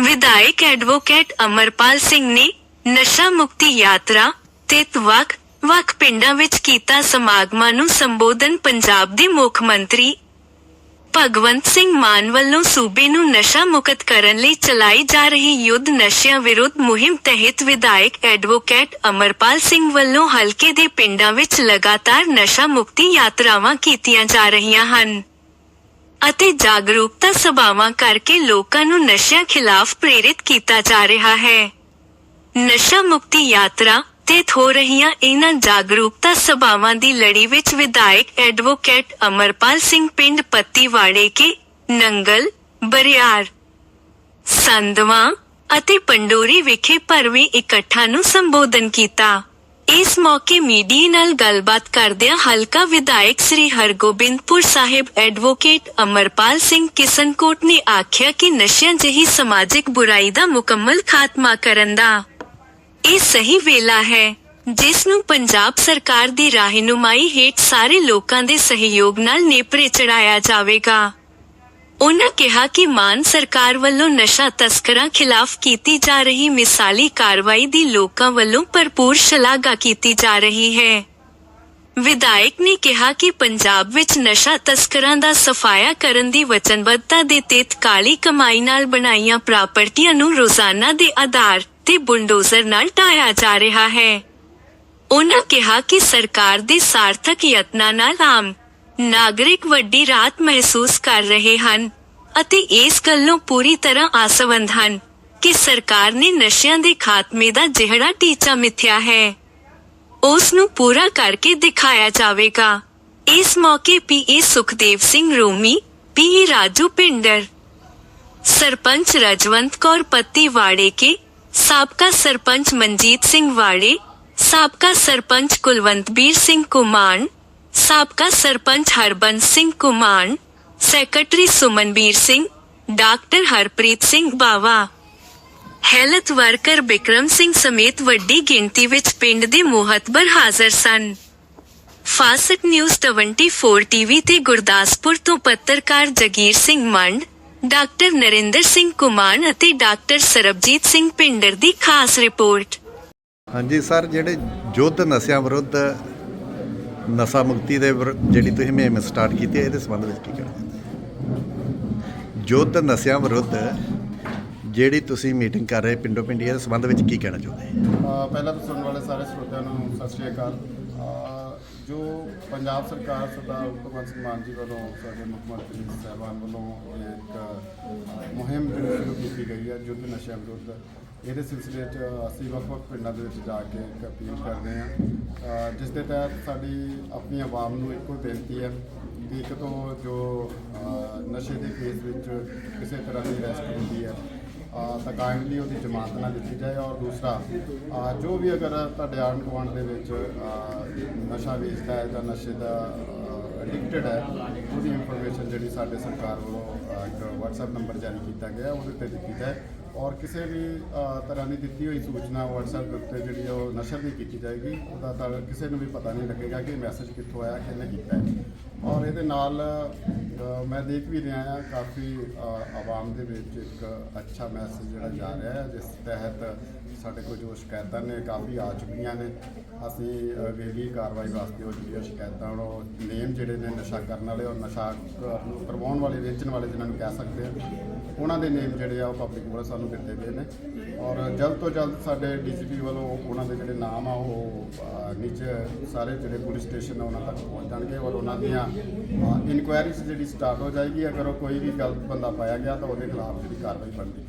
ਵਿਧਾਇਕ ਐਡਵੋਕੇਟ ਅਮਰਪਾਲ ਸਿੰਘ ਨੇ ਨਸ਼ਾ ਮੁਕਤੀ ਯਾਤਰਾ ਤੇ ਵੱਖ ਵੱਖ ਪਿੰਡਾਂ ਵਿੱਚ ਕੀਤਾ ਸਮਾਗਮਾਂ ਨੂੰ ਸੰਬੋਧਨ ਪੰਜਾਬ ਦੇ ਮੁੱਖ ਮੰਤਰੀ ਭਗਵੰਤ ਸਿੰਘ ਮਾਨ ਵੱਲੋਂ ਸੂਬੇ ਨੂੰ ਨਸ਼ਾ ਮੁਕਤ ਕਰਨ ਲਈ ਚਲਾਈ ਜਾ ਰਹੀ ਯੁੱਧ ਨਸ਼ਿਆਂ ਵਿਰੁੱਧ ਮੁਹਿੰਮ ਤਹਿਤ ਵਿਧਾਇਕ ਐਡਵੋਕੇਟ ਅਮਰਪਾਲ ਸਿੰਘ ਵੱਲੋਂ ਹਲਕੇ ਦੇ ਪਿੰਡਾਂ ਵਿੱਚ ਲਗਾਤਾਰ ਨਸ਼ਾ ਮੁਕਤੀ ਯਾਤਰਾਵਾਂ ਕੀਤੀਆਂ ਜਾ ਰਹੀਆਂ ਹਨ। ਅਤੇ ਜਾਗਰੂਕਤਾ ਸਭਾਵਾਂ ਕਰਕੇ ਲੋਕਾਂ ਨੂੰ ਨਸ਼ਿਆਂ ਖਿਲਾਫ ਪ੍ਰੇਰਿਤ ਕੀਤਾ ਜਾ ਰਿਹਾ ਹੈ। ਨਸ਼ਾ ਮੁਕਤੀ ਯਾਤਰਾ ਤੇ ਹੋ ਰਹੀਆਂ ਇਹਨਾਂ ਜਾਗਰੂਕਤਾ ਸਭਾਵਾਂ ਦੀ ਲੜੀ ਵਿੱਚ ਵਿਧਾਇਕ ਐਡਵੋਕੇਟ ਅਮਰਪਾਲ ਸਿੰਘ ਪਿੰਡ ਪੱਤੀਵਾੜੇ ਕੇ ਨੰਗਲ, ਬਰਿਆਰ ਸੰਦਵਾ ਅਤੇ ਪੰਡੋਰੀ ਵਿਖੇ ਭਰਵੇਂ ਇਕੱਠਾਂ ਨੂੰ ਸੰਬੋਧਨ ਕੀਤਾ। ਇਸ ਮੌਕੇ ਮੀਡੀਆ ਨਾਲ ਗੱਲਬਾਤ ਕਰਦਿਆਂ ਹਲਕਾ ਵਿਧਾਇਕ ਸ੍ਰੀ ਹਰਗੋਬਿੰਦਪੁਰ ਸਾਹਿਬ ਐਡਵੋਕੇਟ ਅਮਰਪਾਲ ਸਿੰਘ ਕਿਸਨਕੋਟ ਨੇ ਆਖਿਆ ਕਿ ਨਸ਼ਿਆਂ ਜਿਹੀ ਸਮਾਜਿਕ ਬੁਰਾਈ ਦਾ ਮੁਕੰਮਲ ਖਾਤਮਾ ਕਰਨ ਦਾ ਇਹ ਸਹੀ ਵੇਲਾ ਹੈ, ਜਿਸ ਨੂੰ ਪੰਜਾਬ ਸਰਕਾਰ ਦੀ ਰਹਿਨੁਮਾਈ ਹੇਠ ਸਾਰੇ ਲੋਕਾਂ ਦੇ ਸਹਿਯੋਗ ਨਾਲ ਨੇਪਰੇ ਚੜਾਇਆ ਜਾਵੇਗਾ। ਉਨ੍ਹਾਂ ਕਿਹਾ ਕਿ ਮਾਨ ਸਰਕਾਰ ਵੱਲੋਂ ਨਸ਼ਾ ਤਸਕਰਾਂ ਖਿਲਾਫ ਕੀਤੀ ਜਾ ਰਹੀ ਮਿਸਾਲੀ ਕਾਰਵਾਈ ਦੀ ਲੋਕਾਂ ਵੱਲੋਂ ਭਰਪੂਰ ਸ਼ਲਾਘਾ ਕੀਤੀ ਜਾ ਰਹੀ ਹੈ। ਵਿਧਾਇਕ ਨੇ ਕਿਹਾ ਕਿ ਪੰਜਾਬ ਵਿੱਚ ਨਸ਼ਾ ਤਸਕਰਾਂ ਦਾ ਸਫਾਇਆ ਕਰਨ ਦੀ ਵਚਨਬੱਧਤਾ ਦੇ ਤਹਿਤ ਕਾਲੀ ਕਮਾਈ ਨਾਲ ਬਣਾਈਆਂ ਪ੍ਰਾਪਰਟੀਆਂ ਨੂੰ ਰੋਜ਼ਾਨਾ ਦੇ ਆਧਾਰ ਤੇ ਬੁਲਡੋਜ਼ਰ ਨਾਲ ਢਾਇਆ ਜਾ ਰਿਹਾ ਹੈ। ਉਨ੍ਹਾਂ ਕਿਹਾ ਕਿ ਸਰਕਾਰ ਦੇ ਸਾਰਥਕ ਯਤਨਾਂ ਨਾਲ ਆਮ ਨਾਗਰਿਕ ਵੱਡੀ ਰਾਹਤ ਮਹਿਸੂਸ ਕਰ ਰਹੇ ਹਨ ਅਤੇ ਇਸ ਗੱਲੋਂ ਪੂਰੀ ਤਰ੍ਹਾਂ ਆਸਵੰਦ ਹਨ ਕਿ ਸਰਕਾਰ ਨੇ ਨਸ਼ਿਆਂ ਦੇ ਖਾਤਮੇ ਦਾ ਜਿਹੜਾ ਟੀਚਾ ਮਿੱਥਿਆ ਹੈ ਉਸ ਨੂੰ ਪੂਰਾ ਕਰਕੇ ਦਿਖਾਇਆ ਜਾਵੇਗਾ। ਇਸ ਮੌਕੇ ਪੀਏ ਸੁਖਦੇਵ ਸਿੰਘ ਰੋਮੀ, ਪੀਏ ਰਾਜੂ ਪਿੰਡਰ, ਸਰਪੰਚ ਰਜਵੰਤ ਕੌਰ ਪੱਤੀ ਵਾੜੇ ਕੇ, ਸਾਬਕਾ ਸਰਪੰਚ ਮਨਜੀਤ ਸਿੰਘ ਵਾੜੇ, ਸਾਬਕਾ ਸਰਪੰਚ ਕੁਲਵੰਤਬੀਰ ਸਿੰਘ ਕੁਮਾਨ ਸਾਬਕਾ sarpanch Harbans Singh Kuman, secretary Sumanbir Singh, doctor Harpreet Singh Bawa. Health worker Bikram Singh ਸਮੇਤ ਵੱਡੀ ਗਿਣਤੀ ਵਿੱਚ ਪਿੰਡ ਦੇ ਮੋਹਤਬਰ ਹਾਜ਼ਰ ਸਨ। ਫਾਸਟ ਨਿਊਜ਼ 24 ਟੀਵੀ ਤੇ ਗੁਰਦਾਸਪੁਰ ਤੋਂ ਪੱਤਰਕਾਰ ਜਗੀਰ ਸਿੰਘ ਮੰਡ, ਡਾਕਟਰ ਨਰਿੰਦਰ ਸਿੰਘ ਕੁਮਾਨ ਅਤੇ ਡਾਕਟਰ ਸਰਬਜੀਤ ਸਿੰਘ ਪਿੰਡਰ ਦੀ ਖਾਸ ਰਿਪੋਰਟ। ਹਾਂਜੀ, ਸਰ, ਜਿਹੜੇ ਯੁੱਧ ਨਸ਼ਿਆਂ ਵਿਰੁੱਧ ਨਸ਼ਾ ਮੁਕਤੀ ਦੇ ਵਿਰ- ਜਿਹੜੀ ਤੁਸੀਂ ਮੁਹਿੰਮ ਸਟਾਰਟ ਕੀਤੀ ਹੈ ਇਹਦੇ ਸੰਬੰਧ ਵਿੱਚ ਕੀ ਕਹਿਣਾ ਚਾਹੁੰਦੇ ਯੁੱਧ ਨਸ਼ਿਆਂ ਵਿਰੁੱਧ ਜਿਹੜੀ ਤੁਸੀਂ ਮੀਟਿੰਗ ਕਰ ਰਹੇ ਪਿੰਡੋ ਪਿੰਡੀ ਦੇ ਸੰਬੰਧ ਵਿੱਚ ਕੀ ਕਹਿਣਾ ਚਾਹੁੰਦੇ ਅ, ਪਹਿਲਾਂ ਤਾਂ ਸੁਣਨ ਵਾਲੇ ਸਾਰੇ ਸਰੋਤਿਆਂ ਨੂੰ ਸਤਿ ਸ਼੍ਰੀ ਅਕਾਲ। ਜੋ ਪੰਜਾਬ ਸਰਕਾਰ ਸਰਦਾਰ ਭਗਵੰਤ ਸਿੰਘ ਮਾਨ ਜੀ ਵੱਲੋਂ ਸਾਡੇ ਮੁੱਖ ਮੰਤਰੀ ਸਾਹਿਬਾਨ ਵੱਲੋਂ ਇੱਕ ਮੁਹਿੰਮ ਸ਼ੁਰੂ ਕੀਤੀ ਗਈ ਹੈ ਯੁੱਧ ਨਸ਼ਿਆਂ ਵਿਰੁੱਧ ਇਹਦੇ ਸਿਲਸਿਲੇ 'ਚ ਅਸੀਂ ਵੱਖ-ਵੱਖ ਪਿੰਡਾਂ ਦੇ ਵਿੱਚ ਜਾ ਕੇ ਇੱਕ ਅਪੀਲ ਕਰਦੇ ਹਾਂ। ਜਿਸ ਦੇ ਤਹਿਤ ਸਾਡੀ ਆਪਣੀ ਆਵਾਮ ਨੂੰ ਇੱਕੋ ਬੇਨਤੀ ਹੈ ਕਿ ਇੱਕ ਤੋਂ ਜੋ ਨਸ਼ੇ ਦੇ ਕੇਸ ਵਿੱਚ ਕਿਸੇ ਤਰ੍ਹਾਂ ਦੀ ਅਰੈਸਟ ਹੁੰਦੀ ਹੈ ਅ, ਤਾਂ ਕਾਇਮਲੀ ਉਹਦੀ ਜ਼ਮਾਨਤ ਨਾ ਦਿੱਤੀ ਜਾਏ ਔਰ ਦੂਸਰਾ ਜੋ ਵੀ ਅਗਰ ਤੁਹਾਡੇ ਆਂਢ ਗੁਆਂਢ ਦੇ ਵਿੱਚ ਨਸ਼ਾ ਵੇਚਦਾ ਹੈ ਜਾਂ ਨਸ਼ੇ ਦਾ ਐਡਿਕਟਡ ਹੈ ਉਹਦੀ ਇਨਫੋਰਮੇਸ਼ਨ ਜਿਹੜੀ ਸਾਡੇ ਸਰਕਾਰ ਵੱਲੋਂ ਇੱਕ WhatsApp ਨੰਬਰ ਜਾਰੀ ਕੀਤਾ ਗਿਆ ਉਹਦੇ ਤੇ ਦਿੱਤੀ ਜਾਏ। ਔਰ ਕਿਸੇ ਵੀ ਅ, ਤਰ੍ਹਾਂ ਦੀ ਦਿੱਤੀ ਹੋਈ ਸੂਚਨਾ WhatsApp ਦੇ ਉੱਤੇ ਜਿਹੜੀ ਉਹ ਨਸ਼ਰ ਨਹੀਂ ਕੀਤੀ ਜਾਏਗੀ ਉਹਦਾ ਤਾਂ ਕਿਸੇ ਨੂੰ ਵੀ ਪਤਾ ਨਹੀਂ ਲੱਗੇਗਾ ਕਿ ਮੈਸੇਜ ਕਿੱਥੋਂ ਆਇਆ ਕਿਹਨੇ ਕੀਤਾ ਹੈ। ਔਰ ਇਹਦੇ ਨਾਲ ਅ, ਮੈਂ ਦੇਖ ਵੀ ਰਿਹਾ ਹਾਂ ਕਾਫੀ ਅ, ਆਵਾਮ ਦੇ ਵਿੱਚ ਇੱਕ ਅੱਛਾ ਮੈਸੇਜ ਜਿਹੜਾ ਜਾ ਰਿਹਾ ਹੈ ਜਿਸ ਤਹਿਤ ਸਾਡੇ ਕੋਲ ਜੋ ਸ਼ਿਕਾਇਤਾਂ ਨੇ ਕਾਫੀ ਆ ਚੁੱਕੀਆਂ ਨੇ। ਅਸੀਂ ਅਗੇਲੀ ਕਾਰਵਾਈ ਵਾਸਤੇ ਉਹ ਜਿਹੜੀਆਂ ਸ਼ਿਕਾਇਤਾਂ ਉਹ ਨੇਮ ਜਿਹੜੇ ਨੇ ਨਸ਼ਾ ਕਰਨ ਵਾਲੇ ਔਰ ਨਸ਼ਾ ਕ- ਨੂੰ ਕਰਵਾਉਣ ਵਾਲੇ ਵੇਚਣ ਵਾਲੇ ਜਿਨ੍ਹਾਂ ਨੂੰ ਕਹਿ ਸਕਦੇ ਹਾਂ ਉਹਨਾਂ ਦੇ ਨੇਮ ਜਿਹੜੇ ਆ ਉਹ ਪਬਲਿਕ ਵੱਲੋਂ ਸਾਨੂੰ ਦਿੱਤੇ ਗਏ ਨੇ। ਔਰ ਜਲਦ ਤੋਂ ਜਲਦ ਸਾਡੇ ਡੀਜੀਪੀ ਵੱਲੋਂ ਉਹਨਾਂ ਦੇ ਜਿਹੜੇ ਨਾਮ ਆ ਉਹ ਅ, ਨੀਚੇ ਸਾਰੇ ਜਿਹੜੇ ਪੁਲਿਸ ਸਟੇਸ਼ਨ ਆ ਉਹਨਾਂ ਤੱਕ ਪਹੁੰਚ ਜਾਣਗੇ ਔਰ ਉਹਨਾਂ ਦੀਆਂ ਇਨਕੁਆਇਰੀਜ਼ ਜਿਹੜੀ ਸਟਾਰਟ ਹੋ ਜਾਏਗੀ। ਅਗਰ ਉਹ ਕੋਈ ਵੀ ਗਲਤ ਬੰਦਾ ਪਾਇਆ ਗਿਆ ਤਾਂ ਉਹਦੇ ਖਿਲਾਫ ਜਿਹੜੀ ਕਾਰਵਾਈ ਬਣਦੀ।